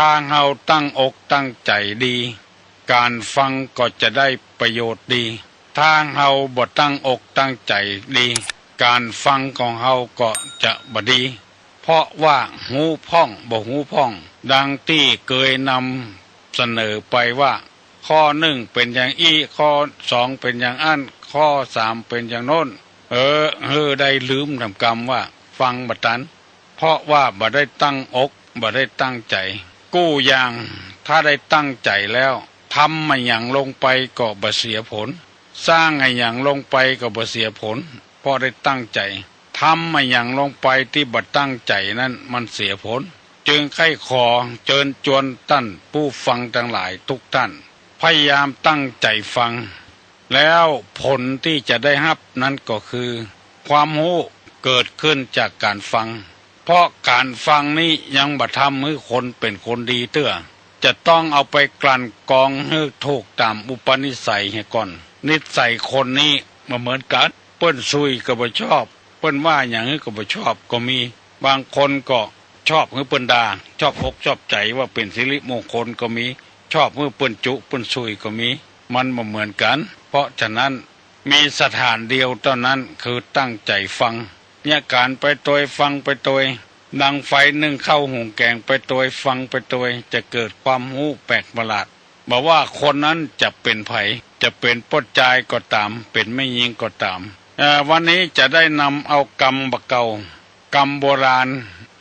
ถ้าเราตั้งอกตั้งใจดี การฟังก็จะได้ประโยชน์ดีถ้าเราบ่ตั้งอกตั้งใจดี การฟังของเราก็จะบ่ดี เพราะว่าหูพ่องบ่หูพ่อง ดังที่เคยนำเสนอไปว่า ข้อหนึ่งเป็นอย่างอี้ข้อสองเป็นอย่างอันข้อสามเป็นอย่างโน้น เออเออได้ลืมทำกรรมว่า ฟังบัดตัน เพราะว่าบ่ได้ตั้งอกบ่ได้ตั้งใจ กู้อย่างถ้าได้ตั้งใจแล้วทำมาอย่างลงไปก็บ่เสียผล สร้างไงอย่างลงไปก็บ่เสียผลเพราะได้ตั้งใจทำมาอย่างลงไปที่บ่ตั้งใจนั้นมันเสียผล จึงไข้ขอเจิญจวนท่านผู้ฟังทั้งหลายทุกท่าน พยายามตั้งใจฟัง แล้วผลที่จะได้รับนั้นก็คือ ความรู้เกิดขึ้นจากการฟัง พราะการฟังนี้ยังบัทำให้คนเป็นคนดีเตื้อจะต้องเอาไปกลั่นกรองให้ถูกตามอุปนิสัยให้ก่อน นิสัยคนนี้มาเหมือนกันเปิ้นซุยก็บ่ชอบ เปิ้นว่าอย่างนี้ก็บ่ชอบก็มี บางคนก็ชอบให้เปิ้นดาชอบอกชอบใจว่าเป็นสิริมงคลก็มี ชอบเมื่อเปิ้นจุเปิ้นซุยก็มี มันมาเหมือนกัน เพราะฉะนั้นมีสถานเดียวเท่านั้นคือตั้งใจฟัง เนี่ยการไปตัวฟังไปตัวดังไฟนึ่งเข้าหุงแกงไปตัวฟังไปตัวจะเกิดความหูแปลกประหลาดบอกว่าคนนั้นจะเป็นไผจะเป็นปดจายก็ตาม เป็นไม่ยิงก็ตามวันนี้จะได้นำเอากรรมบะเกากรรมโบราณ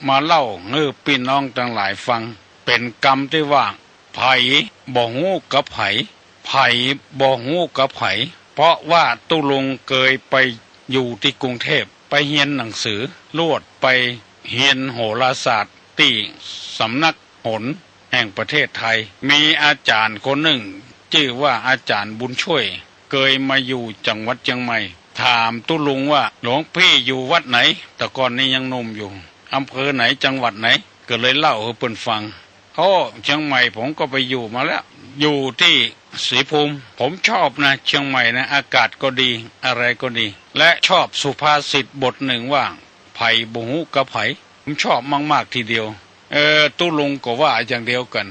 มาเล่าให้พี่น้องทั้งหลายฟัง เป็นกรรมที่ว่าไผบ่หูกับไผไผบ่หูกับไผเพราะว่าตุลุงเคยไปอยู่ที่กรุงเทพ ไปเรียนหนังสือลวดไปเรียนโหราศาสตร์ที่สำนักโหนแห่งประเทศไทย มีอาจารย์คนหนึ่งชื่อว่าอาจารย์บุญช่วย เคยมาอยู่จังหวัดเชียงใหม่ ถามตุลุงว่าหลวงพี่อยู่วัดไหน แต่ก่อนนี้ยังนมอยู่อำเภอไหนจังหวัดไหน ก็เลยเล่าให้เพิ่นฟังโอ้เชียงใหม่ผมก็ไปอยู่มาแล้ว อยู่ที่ศรีภูมิ ผมชอบนะเชียงใหม่นะอากาศก็ดีอะไรก็ดี และชอบสุภาษิตบทหนึ่งว่า ไผ่บุหูกับไผ่ผมชอบมาก ๆ ทีเดียว เออตุลุงก็ว่าอย่างเดียวกัน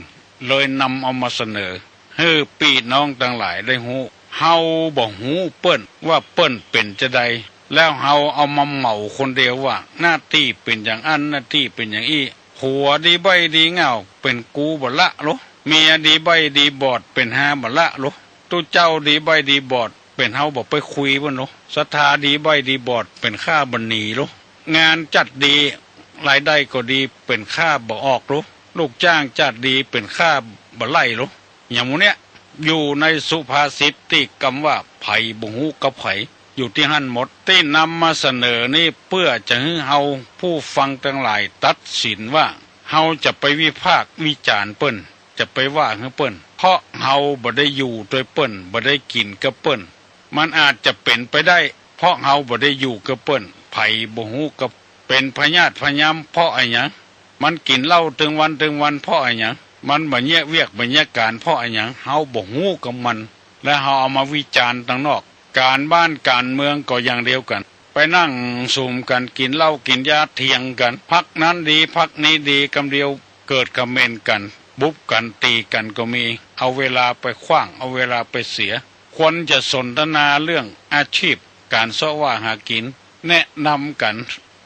เลยนำเอามาเสนอให้ปีน้องทั้งหลายได้หูเฮาบอกหูเปิ้นว่าเปิ้นเป็นจะใดแล้วเฮาเอามาเหมาคนเดียวว่า หน้าที่เป็นอย่างอันหน้าที่เป็นอย่างอี้ผัวดีใบดีเงาเป็นกูบละโล เมียดีใบดีบอดเป็นห้าบละโลตู้เจ้าดีใบดีบอด เป็นเฮาบอกไปคุยบ่โลศรัทธาดีใบดีบอด เป็นข้าบันนีโลงานจัดดีรายได้ก็ดีเป็นข้าบ่ออกโลลูกจ้างจัดดีเป็นข้าบ่ไล่โลอย่างมูเนี้ยอยู่ในสุภาษิตที่กำว่าไผ่บุหูกับไผ่อยู่ที่หั่นหมดที่นำมาเสนอนี่เพื่อจะให้เฮาผู้ฟังทั้งหลายตัดสินว่าเฮาจะไปวิพากษ์วิจารณ์เปิ้น จะไปว่าให้เปิ้นเพราะเฮาบ่ได้อยู่โดยเปิ้นบ่ได้กินกับเปิ้นมันอาจจะเป็นไปได้ เพราะเฮาบ่ได้อยู่กับเปิ้นไผบ่ฮู้กับเป็นพญาติพญามเพราะอะไรหยังมันกินเหล้าถึงวันถึงวันเพราะอะไรหยังมันบ่แยกเวียกบ่แยกการเพราะอะไรหยังเฮาบ่ฮู้กับมัน และเฮาเอามาวิจารณ์ทางนอก การบ้านการเมืองก็อย่างเดียวกันไปนั่งสูมกันกินเหล้ากินยาเถียงกัน พักนั้นดีพักนี้ดีกำเดียวเกิดคอมเมนต์กัน บุบกันตีกันก็มี เอาเวลาไปขว้าง เอาเวลาไปเสีย ควรจะสนทนาเรื่องอาชีพ การเสาะว่าหากิน แนะนำกัน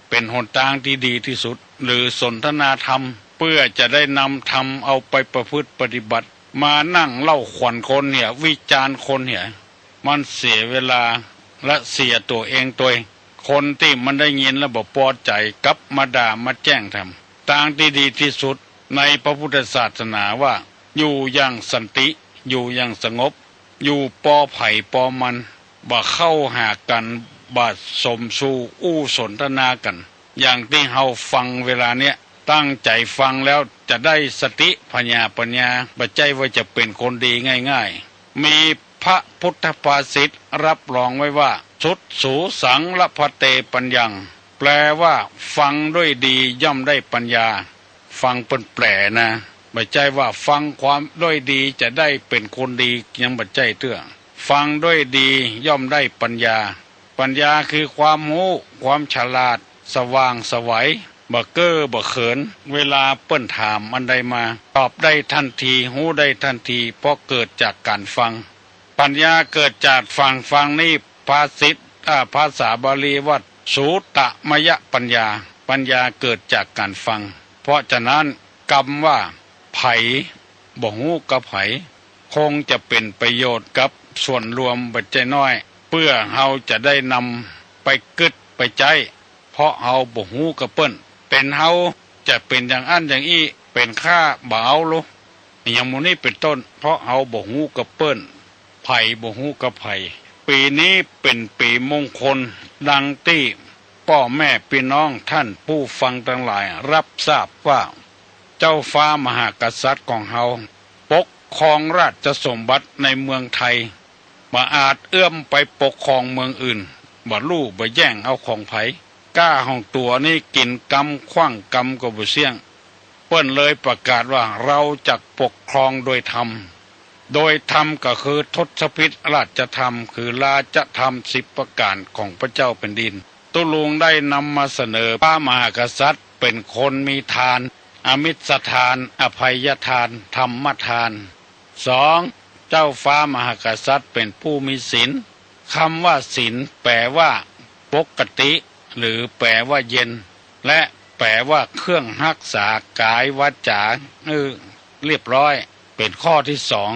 เป็นหนทางที่ดีที่สุด หรือสนทนาธรรม เพื่อจะได้นำธรรมเอาไปประพฤติปฏิบัติ มานั่งเล่าขวัญคนเนี่ยวิจารณ์คนเนี่ยมันเสียเวลาและเสียตัวเองตัวเองคนที่มันได้ยินแล้วบอกพอใจกลับมาด่ามาแจ้งทำทางที่ดีที่สุด ในพระพุทธศาสนาว่า อยู่อย่างสันติ อยู่อย่างสงบ อยู่ปอไผ่ปอมันบ่เข้าหากันบาดสมสู่อู้สนทนากัน อย่างที่เฮาฟังเวลาเนี้ยตั้งใจฟังแล้วจะได้สติปัญญาปัญญาบัจใจว่าจะเป็นคนดีง่าย ๆ มีพระพุทธภาษิตรับรองไว้ว่า สุดสูสังละพะเตปัญญัง แปลว่าฟังด้วยดีย่อมได้ปัญญา ฟังเป็นแปลนะบัจใจว่าฟังความด้วยดีจะได้เป็นคนดียังบัจใจเตื้อฟังด้วยดีย่อมได้ปัญญา ปัญญาคือความรู้ความฉลาด สว่างสวัยบ่เก้อบ่เขิน เวลาเปิ้นถามอันใดมา ตอบได้ทันทีหู้ได้ทันทีเพราะเกิดจากการฟัง ปัญญาเกิดจากฟังฟังนี่ภาษิตอาภาษาบาลีว่าสูตะมยปัญญา ปัญญาเกิดจากการฟัง เพราะฉะนั้นกรรมว่าไผบ่ฮู้กับไผคงจะเป็นประโยชน์กับส่วนรวมบัจจน้อย เพื่อเฮาจะได้นำไปกึดไปใจ เพราะเฮาบ่ฮู้กับเปิ้นเป็นเฮาจะเป็นอย่างอันอย่างอี้เป็นค่าบ่เอาลุอย่างมูนี้เป็นต้น เพราะเฮาบ่ฮู้กับเปิ้นไผบ่ฮู้กับไผปีนี้เป็นปีมงคลดังที่ พ่อแม่พี่น้องท่านผู้ฟังทั้งหลาย รับทราบว่า เจ้าฟ้ามหากษัตริย์ของเฮาปกครองราชสมบัติในเมืองไทยบ่อาจเอื้อมไปปกครองเมืองอื่นบ่ลู่บ่แย่งเอาของไผกล้าห้องตัวนี่กินกำคว้างกำกับบ่เสี่ยงเปิ้นเลยประกาศว่าเราจะปกครองโดยธรรม โดยธรรมก็คือทศพิธราชธรรม คือราชธรรมสิบประการของพระเจ้าแผ่นดิน ตุลุงได้นำมาเสนอพระมหากษัตริย์ เป็นคนมีทาน อมิสทาน อภัยทาน ธรรมทานสองเจ้าฟ้ามหากษัตริย์เป็นผู้มีศีลคำว่าศีลแปลว่าปกติ หรือแปลว่าเย็น และแปลว่าเครื่องรักษากายวาจาเออเรียบร้อย เป็นข้อที่สอง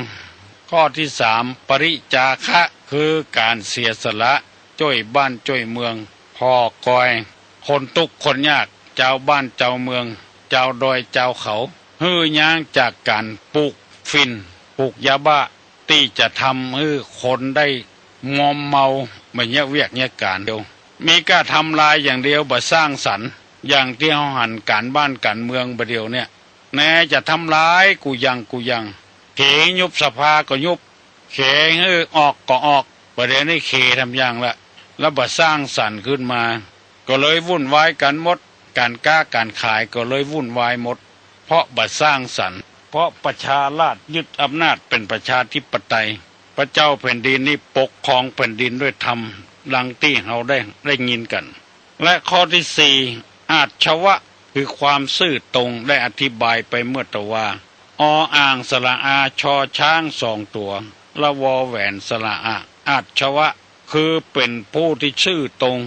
ข้อที่สามปริจาคะคือการเสียสละ จ้อยบ้านจ้อยเมือง พอกอย คนทุกคนยากเจ้าบ้านเจ้าเมือง เจ้าดอยเจ้าเขาฮื้อย่างจากการปลูกฟินปลูกยาบ้าที่จะทำให้คนได้มอมเมาไม่เนี้ยเวียกเนี้ยการเดียว มีกาทำลายอย่างเดียวบ่สร้างสรรค์ อย่างที่เขาหันการบ้านการเมืองประเดียวเนี่ยแน่จะทำร้ายกูยังกูยังเขยุบสภาก็ยุบเขเออออกก็ออกประเดี๋ยวนี้เขทำอย่างละ แล้วบ่สร้างสรรค์ขึ้นมา ก็เลยวุ่นวายกันหมด การก้าการขายก็เลยวุ่นวายหมด เพราะบ่สร้างสรรค์ เพราะประชาราชยึดอำนาจเป็นประชาธิปไตย พระเจ้าแผ่นดินนี้ปกครองแผ่นดินด้วยธรรมดังที่เราได้ได้ยินกัน และข้อที่สี่อาชวะคือความซื่อตรงได้อธิบายไปเมื่อตะว่าออ่างสระอาชอช้างสองตัวละวอแหวนสระอาอาชวะ คือเป็นผู้ที่ชื่อตรง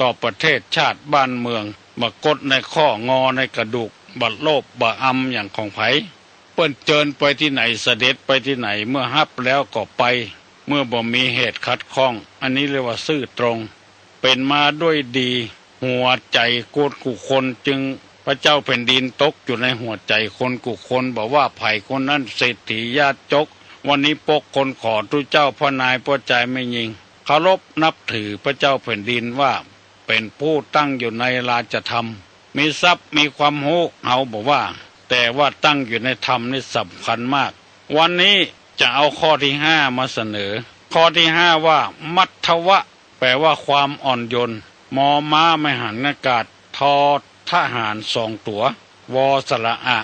ต่อประเทศชาติบ้านเมืองบกดในข้องอในกระดูกบัดโลบบ่อำอย่างของไผเปิ้นเจิญไปที่ไหนเสด็จไปที่ไหนเมื่อฮับแล้วก็ไป เมื่อบ่มีเหตุขัดข้อง อันนี้เรียกว่าซื่อตรง เป็นมาด้วยดี หัวใจกดกุคนจึงพระเจ้าแผ่นดินตกอยู่ในหัวใจคนกุคนบอกว่าไผ่คนนั้นเศรษฐีญาติจก วันนี้ปกคนขอทุเจ้าพ่อนายพ่อใจไม่ยิง เคารพนับถือพระเจ้าแผ่นดินว่า เป็นผู้ตั้งอยู่ในราชธรรม มีทรัพย์มีความโหเขาบอกว่า แต่ว่าตั้งอยู่ในธรรมนี่สำคัญมาก วันนี้จะเอาข้อที่ห้ามาเสนอ ข้อที่ห้าว่า มัทวะ แปลว่าความอ่อนโยนมอม้าไม่หันอากาศ ทอทหารสองตัว วอสละอะ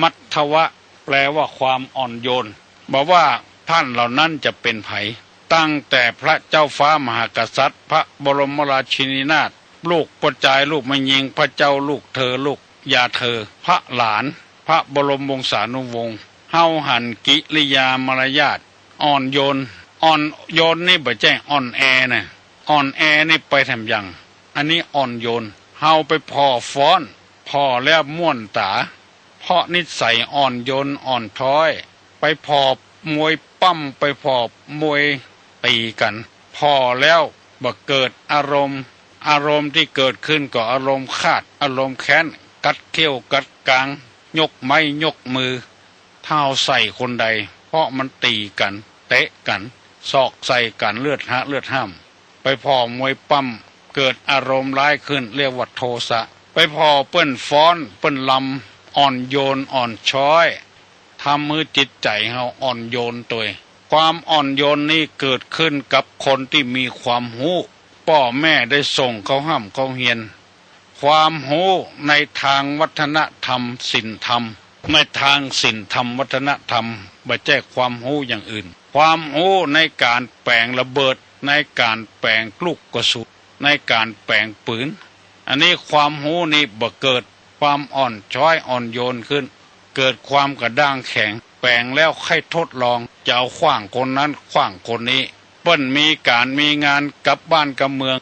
มัทวะ แปลว่าความอ่อนโยนบอกว่าท่านเหล่านั้นจะเป็นไผ ตั้งแต่พระเจ้าฟ้ามหากษัตริย์ พระบรมราชินีนาถลูกประจายลูกไม่ยิงพระเจ้าลูกเธอลูกยาเธอ พระหลาน พระบรมวงศานุวงศ์เฮาหันกิริยามารยาทอ่อนโยนอ่อนโยนนี่บ่แจ้งอ่อนแอนะอ่อนแอนี่ไปทำยัง อันนี้อ่อนโยนเฮาไปพอฟ้อนพอแล้วม่วนตา เพราะนิสัยอ่อนโยนอ่อนท้อย ไปพอมวยปั้มไปพอมวย ตีกัน พอแล้วบ่เกิดอารมณ์ อารมณ์ที่เกิดขึ้นก็อารมณ์คาด อารมณ์แค้น กัดเขี้ยวกัดกลาง ยกไม้ยกมือ เท้าใส่คนใด เพราะมันตีกัน เตะกันศอกใส่กันเลือดฮะเลือดห้าม ไปพอมวยปั้มเกิดอารมณ์ร้ายขึ้นเรียกว่าโทสะ ไปพอเปิ้นฟ้อน เปิ้นลำอ่อนโยนอ่อนช้อยทำมือจิตใจเฮาอ่อนโยนตัว ความอ่อนโยนนี่เกิดขึ้นกับคนที่มีความหูพ่อแม่ได้ส่งเขาห้ามเขาเฮียน ความหูในทางวัฒนธรรมศิลธรรม ในทางศิลธรรมวัฒนธรรมไม่ใช่ความหูอย่างอื่น ความหูในการแปลงระเบิดในการแปลงลูกกระสุนในการแปลงปืน อันนี้ความหูนี่บ่เกิดความอ่อนช้อยอ่อนโยนขึ้น เกิดความกระด้างแข็ง แปลงแล้วให้ทดลองจะเอาขว้างคนนั้นขว้างคนนี้ เปิ้นมีการมีงานกับบ้านกับเมือง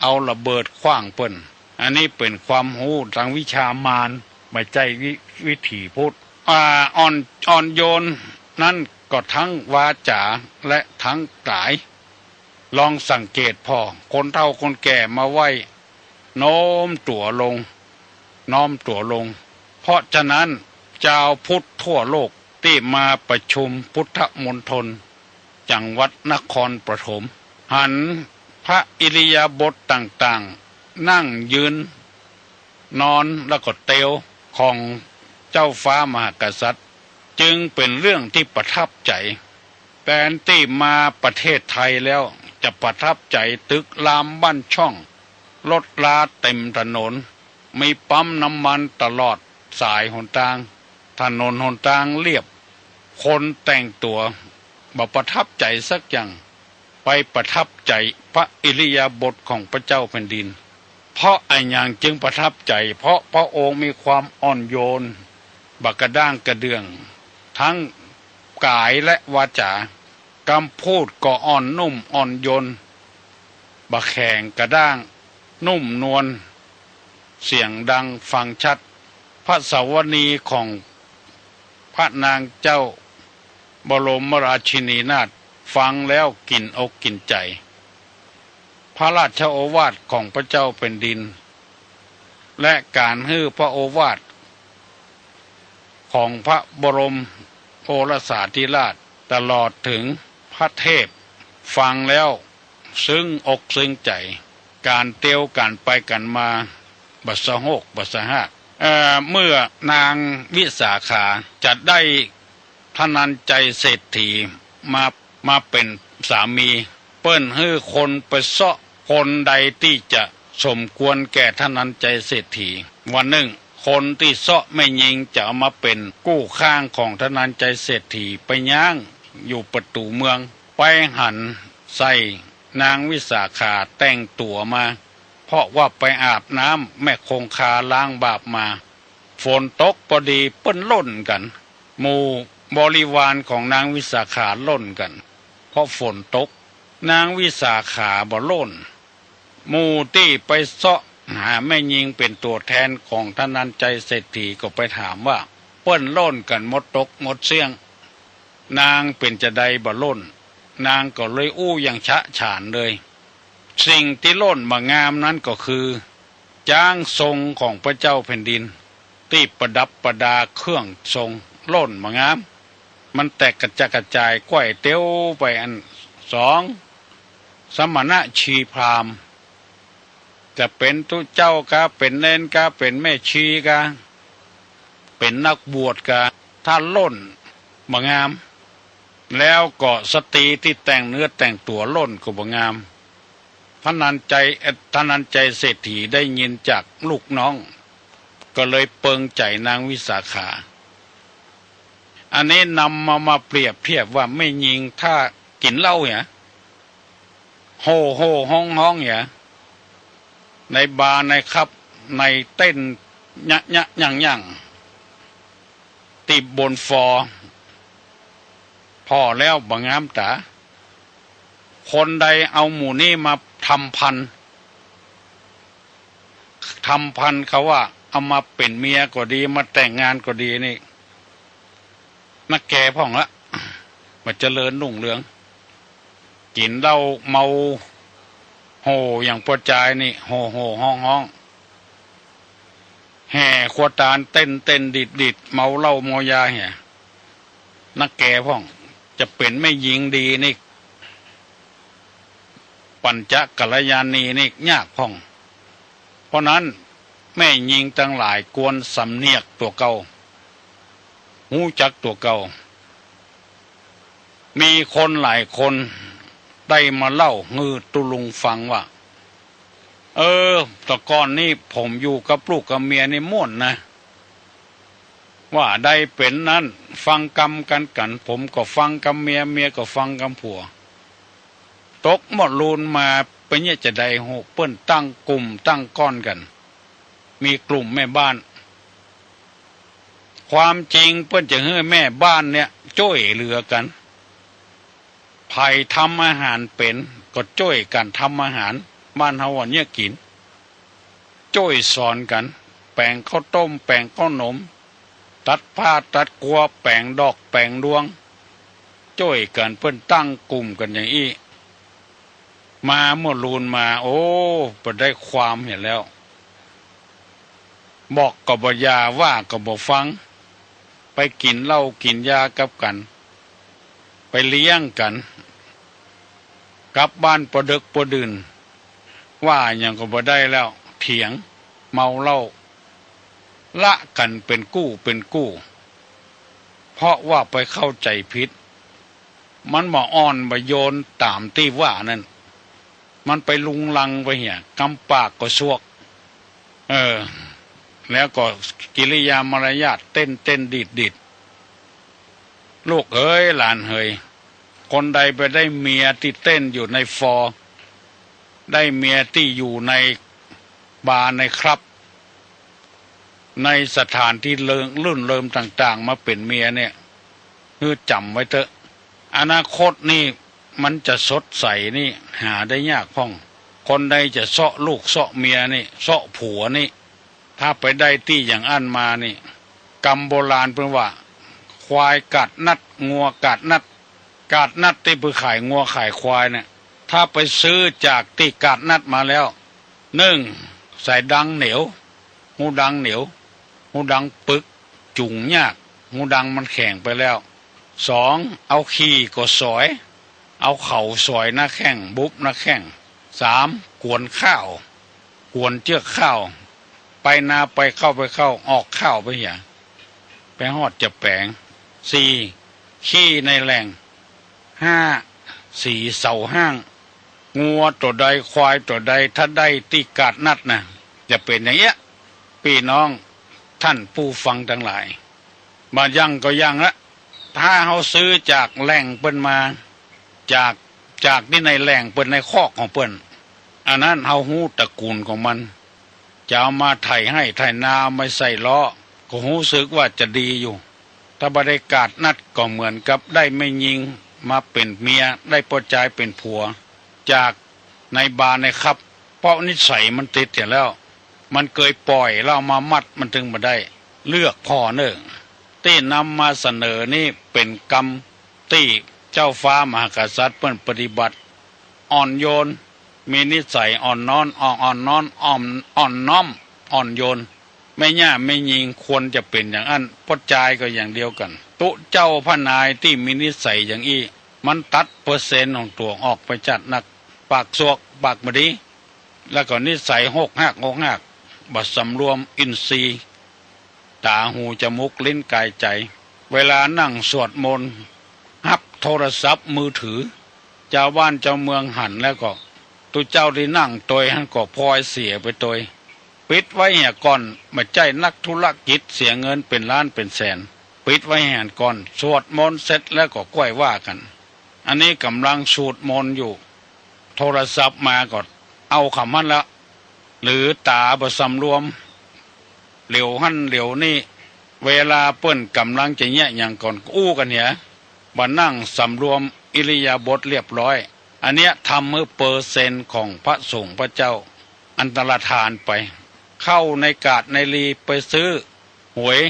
เอาระเบิดขว้างเปิ้นอันนี้เป็นความหูทางวิชามารไม่ใจวิวิถีพุทธอ่าอ่อนอ่อนโยน นั่นก็ทั้งวาจาและทั้งกาย ลองสังเกตพอคนเฒ่าคนแก่มาไหวโน้มตัวลง น้อมตัวลง เพราะฉะนั้นเจ้าพุทธทั่วโลก ที่มาประชุมพุทธมณฑลจังหวัดนครปฐมหันพระอิริยาบถต่างๆ นั่งยืน นอนแล้วก็เตวของเจ้าฟ้ามหากษัตริย์ จึงเป็นเรื่องที่ประทับใจแปนที่มาประเทศไทยแล้วจะประทับใจตึกรามบ้านช่อง รถลาเต็มถนน มีปั๊มน้ำมันตลอดสายหนทาง ถนนหนทางเรียบ คนแต่งตัวบ่ประทับใจสักอย่างไปประทับใจพระอิริยาบถของพระเจ้าแผ่นดิน เพราะไอ้อย่างจึงประทับใจ เพราะพระองค์มีความอ่อนโยน บักกระด้างกระเดือง ทั้งกายและวาจากำพูดก็อ่อนนุ่มอ่อนโยนบักแข่งกระด้าง นุ่มนวลเสียงดังฟังชัด พระสาวนีของพระนางเจ้า บรมราชินีนาถฟังแล้วกินอกกินใจ พระราชโอวาทของพระเจ้าเป็นดิน และการฮื้อพระโอวาทของพระบรมโอรสาธิราชตลอดถึงพระเทพ ฟังแล้วซึ้งอกซึ้งใจ การเตียวการไปกันมาบัสหกบัสหักเเมื่อนางวิสาขาจะได้ ทนันใจเศรษฐีมามาเป็นสามี เปิ้นให้คนไปเสาะคนใดที่จะสมควรแก่ทนันใจเศรษฐี วันหนึ่ง คนที่เสาะไม่ยิงจะเอามาเป็นกู้ข้างของทนันใจเศรษฐีไปย่างอยู่ประตูเมือง ไปหันใส่นางวิสาขาแต่งตัวมา เพราะว่าไปอาบน้ำแม่คงคาล้างบาปมา ฝนตกพอดีเปิ้นล่นกัน หมู บริวารของนางวิสาขาล่นกัน เพราะฝนตก นางวิสาขาบ่ล่น มู่ที่ไปเสาะหาแม่ยิงเป็นตัวแทนของท่านันใจเศรษฐีก็ไปถามว่า เปิ้นล่นกันหมดตกหมดเสียง นางเป็นจะใดบ่ล่น นางก็เลยอู้อย่างชะฉานเลย สิ่งที่ล่นมางามนั้นก็คือ จ้างทรงของพระเจ้าแผ่นดิน ที่ประดับประดาเครื่องทรงล่นมางาม มันแตกกระจายกระจายก้อยเตี้ยวไปอันสองสมณะชีพรามณ์จะเป็นตุเจ้ากาเป็นเนนกาเป็นแม่ชีกาเป็นนักบวชกาถ้านล่นบางาม แล้วก็สตรีที่แต่งเนื้อแต่งตัวล่นก็บางามท่านันใจท่านันใจเศรษฐีได้ยินจากลูกน้อง ก็เลยเปิงใจนางวิสาขา อันนี้นำมามาเปรียบเทียบว่าไม่ยิงถ้ากินเหล้าเนี่ยโฮโฮห้องห้องเนี่ยในบาร์ในครับ ในเต้นยะยะยังยังติบบนฟอ พอแล้วบางงามตาคนใดเอาหมู่นี้มาทำพันทำพันเขาว่า เอามาเป็นเมียก็ดี มาแต่งงานก็ดีนี่ นักแก่พ่องละมาเจริญรุ่งเรือง กินเหล้าเมาโหอย่างปวดใจนี่โหโหห้องห้องแห่ขวดตาลเต้นเต้นดิดดิดเมาเหล้าเมายาเหี่ยนักแก่พ่อง จะเป็นไม่ยิงดีนี่ ปัญจกัลยาณีนี่ยากพ่อง เพราะนั้นแม่ยิงทั้งหลายกวนสำเนียกตัวเก่า หูจักตัวเก่า มีคนหลายคนได้มาเล่าฮือตุลุงฟังว่า เออตะก่อนนี่ผมอยู่กับลูกกับเมียในม่วนนะ ว่าได้เป็นนั้น ฟังกรรมกันกัน ผมก็ฟังกับเมียเมียก็ฟังกับผัวตตกหมดลูนมาเป็นเนี่ยจะได้หกเปิ้นตั้งกลุ่มตั้งก้อนกัน มีกลุ่มแม่บ้าน ความจริงเปิ้นจะให้แม่บ้านเนี่ยจ้อยเหลือกันไผ่ทำอาหารเป็นก็จ้อยกันทำอาหาร บ้านเฮาวันเนี่ยกินจ้อยสอนกัน แป่งข้าวต้ม แป่งข้าวหนม ตัดผ้าตัดกัว แป่งดอกแป่งดวงจ้อยกันเปิ้นตั้งกลุ่มกันอย่างอี้มาเมื่อลูนมา โอ้ไปได้ความเห็นแล้ว บอกกับบยาว่ากับบฟัง ไปกินเหล้ากินยากับกัน ไปเลี้ยงกัน กลับบ้านประดึกประดื่น ว่าอย่างก็บ่ได้แล้ว เถียง เมาเหล้าละกันเป็นกู้เป็นกู้ เพราะว่าไปเข้าใจผิด มันมาอ่อนมาโยนตามที่ว่านั่น มันไปลุงลังไปเหี่ยกำปากก็สวก เออ แล้วก็กิริยามารยาทเต้นเต้นดีดดีดลูกเอ้ยหลานเฮยคนใดไปได้เมียที่เต้นอยู่ในฟอ ได้เมียที่อยู่ในบาร์ในครับ ในสถานที่เลิงลื่นเริมต่าง ๆ มาเป็นเมียเนี่ยคือจำไว้เถอะ อนาคตนี่มันจะสดใสนี่หาได้ยากพ้อง คนใดจะเสาะลูกเสาะเมียนี่เสาะผัวนี่ ถ้าไปได้ที่อย่างอันมานี่กรรมโบราณเพิ่นว่า ควายกัดนัดงัวกัดนัดกัดนัดที่เพื่อขายงัวขายควายเนี่ยถ้าไปซื้อจากที่กัดนัดมาแล้วหนึ่งใส่ดังเหนียวหูดังเหนียวหูดังปึกจุงยากหูดังมันแข็งไปแล้วสองเอาขี้ก็สอย เอาเข่าสอยหน้าแข้งบุบหน้าแข้งสามกวนข้าว กวนเจือกข้าว ไปนาไปเข้าไปเข้าออกข้าวไปอย่าไปหอดจะแปลงสี่ขี้ในแหล่งห้าสีเสาห้าง งัวตัวใดควายตัวใดถ้าได้ตีกาดนัดนะจะเป็นอย่างเงี้ยพี่น้องท่านผู้ฟังทั้งหลาย มายังก็ยังละถ้าเขาซื้อจากแหล่งเปิ้นมาจากจากที่ในแหล่งเปิ้นในคอกของเปิ้นอันนั้นเฮาหู้ตระกูลของมัน จะเอามาไถให้ไถนาไม่ใส่ล้อก็หูสึกว่าจะดีอยู่ ถ้าบริกาศนัดก็เหมือนกับได้ไม่ยิงมาเป็นเมียได้ปอจายเป็นผัว จากในบาในครับ เพราะนิสัยมันติดเสียแล้ว มันเคยปล่อยเอามามัดมันถึงมาได้ เลือกพ่อเนิ่งที่นำมาเสนอนี่เป็นกรรมที่เจ้าฟ้ามหากษัตริย์เปิ้นปฏิบัติ อ่อนโยน มีนิสัยอ่อนน้อนอ่อนอ่อนน้อนอ่อนอ่อนน้อมอ่อนโยน ไม่ย่าไม่ยิงควรจะเป็นอย่างอันพจายก็อย่างเดียวกัน ตุเจ้าพระนายที่มีนิสัยอย่างอี้มันตัดเปอร์เซ็นต์ของตัวออกไปจัดหนัก ปากสวกปากบดี แล้วก็นิสัยหกหักหกหักบัดสำรวมอินทรีย์ ตาหูจมูกลิ้นกายใจ เวลานั่งสวดมนต์ฮับโทรศัพท์มือถือเจ้าบ้านเจ้าเมืองหันแล้วก็ ตุเจ้าที่นั่งตัวหันก็พลอยเสียไปตัวปิดไว้เหี่ยก่อนมาใจนักธุรกิจเสียเงินเป็นล้านเป็นแสน ปิดไว้แห่นก่อน สวดมนต์เสร็จแล้วก็ก้อยว่ากัน อันนี้กำลังสูดมนต์อยู่ โทรศัพท์มาก็เอาคำมันละ หรือตาบสำรวม เหลียวหั่นเหลียวนี่ เวลาเปิ้นกำลังจะแยะอย่างก่อนอู้กันเนี่ยมานั่งสำรวมอิริยาบถเรียบร้อย อันเนี้ยทำเมื่อเปอร์เซนต์ของพระสงฆ์พระเจ้าอันตรธานไป เข้าในกาดในรีไปซื้อหวย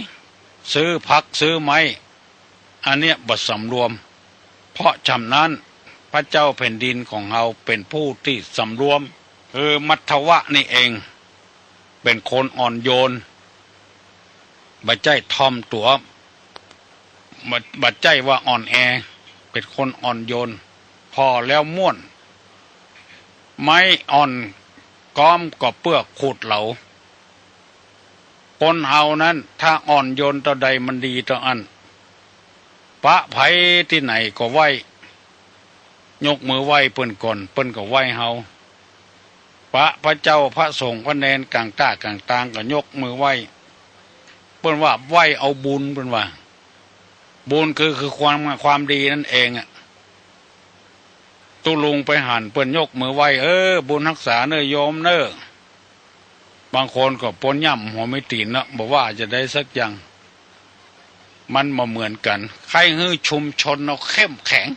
ซื้อพักซื้อไม้อันเนี้ยบทสำรวม เพราะฉำนั้นพระเจ้าแผ่นดินของเราเป็นผู้ที่สำรวม คือมัทวะนี่เอง เป็นคนอ่อนโยนบัจใจทอมตัวบับัจใจว่าอ่อนแอ เป็นคนอ่อนโยน พอแล้วม่วน ไม้อ่อนก้อมก็เปื้อขูดเหลาคนเฮานั้น ถ้าอ่อนโยนต่อใดมันดีต่ออันปะไผที่ไหนก็ไหวยกมือไหวเปิ้นก่อนเปิ้นก็ไหวเฮาพระพระเจ้าพระสงฆ์พระเนนกลางต้ากลางตางก็ยกมือไหวเปิ้นว่าไหวเอาบุญเปิ้นว่า บุญคือคือความความดีนั่นเองอะ ตุลุงไปหันเปิ้นยกมือไหวเออ บุญรักษาเนอโยมเนอบางคนก็ปนย่ำหัวไม่ตีนเนาะบอกว่าจะได้สักอย่าง มันมาเหมือนกัน ใครฮื้อชุมชนเราเข้มแข็ง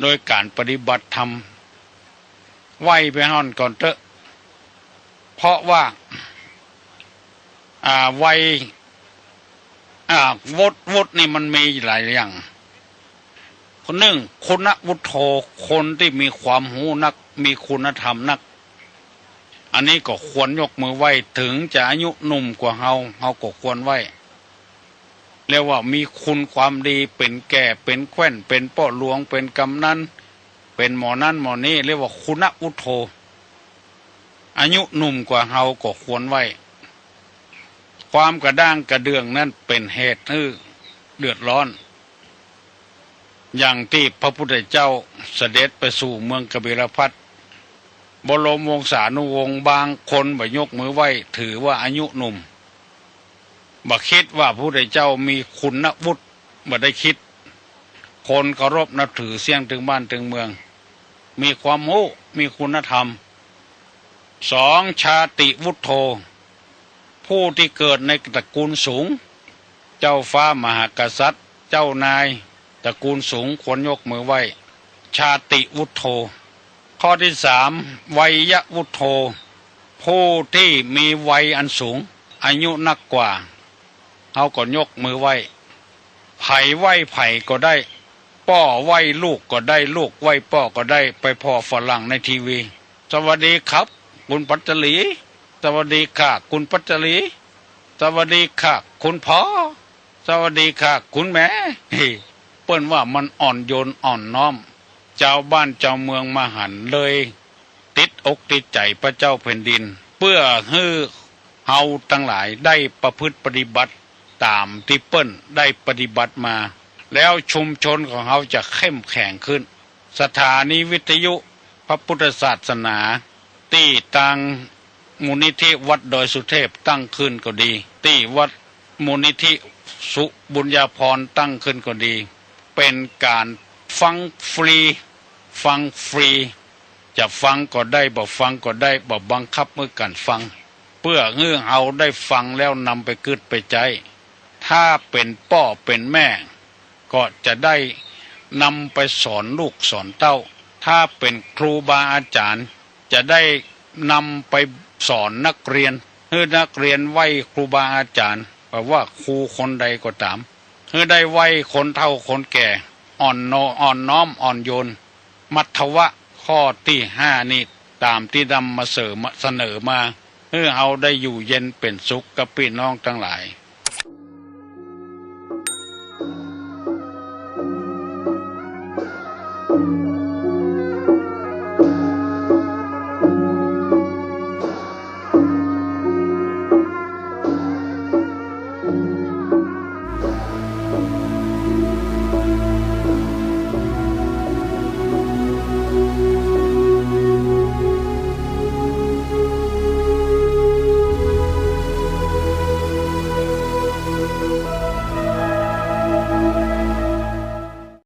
โดยการปฏิบัติธรรมไหวไปห่อนก่อนเถอะ เพราะว่า อ่าไวอ่าวดวดนี่มันมีหลายอย่าง คนหนึ่งคุณวุฒโธคนที่มีความหูนัก มีคุณธรรมนัก อันนี้ก็ควรยกมือไหวถึงจะอายุหนุ่มกว่าเฮาเฮาก็ควรไหวเรียกว่ามีคุณความดีเป็นแก่เป็นแคว้นเป็นป้อหลวงเป็นกำนันเป็นหมอนั่นหมอนี้เรียกว่าคุณวุฒโธอายุหนุ่มกว่าเฮาก็ควรไหวความกระด้างกระเดืองนั่นเป็นเหตุให้เดือดร้อน อย่างที่พระพุทธเจ้าเสด็จไปสู่เมืองกบิลพัทบรมวงศานุวงศ์บางคนบ่ยกมือไหวถือว่าอายุหนุ่มบ่คิดว่าพระพุทธเจ้ามีคุณวุฒิบ่ได้คิด คนเคารพนับถือเสียงถึงบ้านถึงเมือง มีความรู้มีคุณธรรมสองชาติวุฒโธ ผู้ที่เกิดในตระกูลสูง เจ้าฟ้ามหากษัตริย์ เจ้านาย ตระกูลสูงควรยกมือไหวชาติวุฒโธข้อที่สามวัยวุฒโธผู้ที่มีวัยอันสูง อายุนักกว่าเขาก็ยกมือไหวไผ่ไหวไผ่ก็ได้ ป้อไหวลูกก็ได้ลูกไหวป้อก็ได้ ไปพ่อฝรั่งในทีวี สวัสดีครับ คุณปัตจลีสวัสดีค่ะ คุณปัจจลีสวัสดีค่ะ คุณพ่อสวัสดีค่ะ คุณแม่ เปิ้นว่ามันอ่อนโยนอ่อนน้อมเจ้าบ้านเจ้าเมืองมาหันเลย ติดอกติดใจพระเจ้าแผ่นดิน เพื่อให้เฮาทั้งหลายได้ประพฤติปฏิบัติตามที่เปิ้นได้ปฏิบัติมา แล้วชุมชนของเขาจะเข้มแข็งขึ้น สถานีวิทยุพระพุทธศาสนา ที่ตังมูลนิธิวัดดอยสุเทพตั้งขึ้นก็ดี ที่วัดมูลนิธิสุบุญญาพรตั้งขึ้นก็ดี เป็นการฟังฟรี ฟังฟรี จะฟังก็ได้บ่ฟังก็ได้บ่บังคับเมื่อกันฟัง เพื่อเงื่อเอาได้ฟังแล้วนำไปกึดไปใจ ถ้าเป็นป้อเป็นแม่ ก็จะได้นำไปสอนลูกสอนเต้า ถ้าเป็นครูบาอาจารย์ จะได้นำไปสอนนักเรียนเพื่อนักเรียนไหวครูบาอาจารย์แปลว่าครูคนใดก็ตาม เพื่อได้ไหวคนเท่าคนแก่ อ่อนโนอ่อนน้อมอ่อนโยน มัทวะข้อที่ห้านี่ตามที่ดำมาเสริมเสนอมาเพื่อเอาได้อยู่เย็นเป็นสุขกับพี่น้องทั้งหลาย